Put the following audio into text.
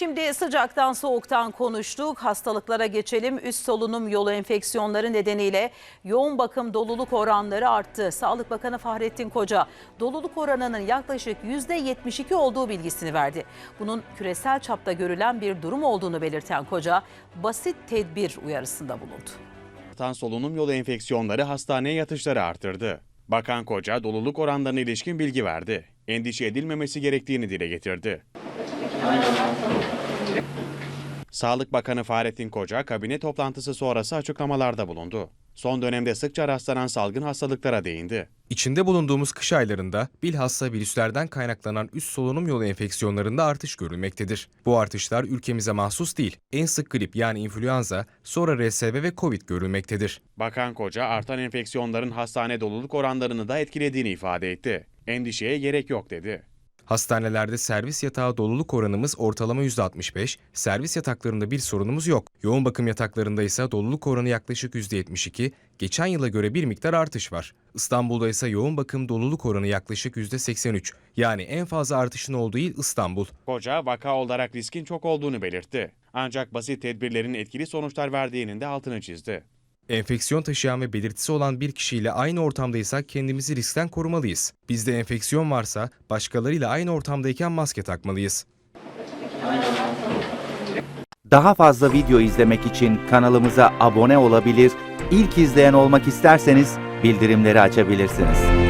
Şimdi sıcaktan soğuktan konuştuk. Hastalıklara geçelim. Üst solunum yolu enfeksiyonları nedeniyle yoğun bakım doluluk oranları arttı. Sağlık Bakanı Fahrettin Koca doluluk oranının yaklaşık %72 olduğu bilgisini verdi. Bunun küresel çapta görülen bir durum olduğunu belirten Koca basit tedbir uyarısında bulundu. Artan solunum yolu enfeksiyonları hastaneye yatışları artırdı. Bakan Koca doluluk oranlarına ilişkin bilgi verdi. Endişe edilmemesi gerektiğini dile getirdi. Sağlık Bakanı Fahrettin Koca kabine toplantısı sonrası açıklamalarda bulundu. Son dönemde sıkça rastlanan salgın hastalıklara değindi. İçinde bulunduğumuz kış aylarında bilhassa virüslerden kaynaklanan üst solunum yolu enfeksiyonlarında artış görülmektedir. Bu artışlar ülkemize mahsus değil. En sık grip yani influenza, sonra RSV ve Covid görülmektedir. Bakan Koca artan enfeksiyonların hastane doluluk oranlarını da etkilediğini ifade etti. Endişeye gerek yok dedi. Hastanelerde servis yatağı doluluk oranımız ortalama %65, servis yataklarında bir sorunumuz yok. Yoğun bakım yataklarında ise doluluk oranı yaklaşık %72, geçen yıla göre bir miktar artış var. İstanbul'da ise yoğun bakım doluluk oranı yaklaşık %83, yani en fazla artışın olduğu il İstanbul. Koca vaka olarak riskin çok olduğunu belirtti. Ancak basit tedbirlerin etkili sonuçlar verdiğinin de altını çizdi. Enfeksiyon taşıyan ve belirtisi olan bir kişiyle aynı ortamdaysak kendimizi riskten korumalıyız. Bizde enfeksiyon varsa başkalarıyla aynı ortamdayken maske takmalıyız. Daha fazla video izlemek için kanalımıza abone olabilir, ilk izleyen olmak isterseniz bildirimleri açabilirsiniz.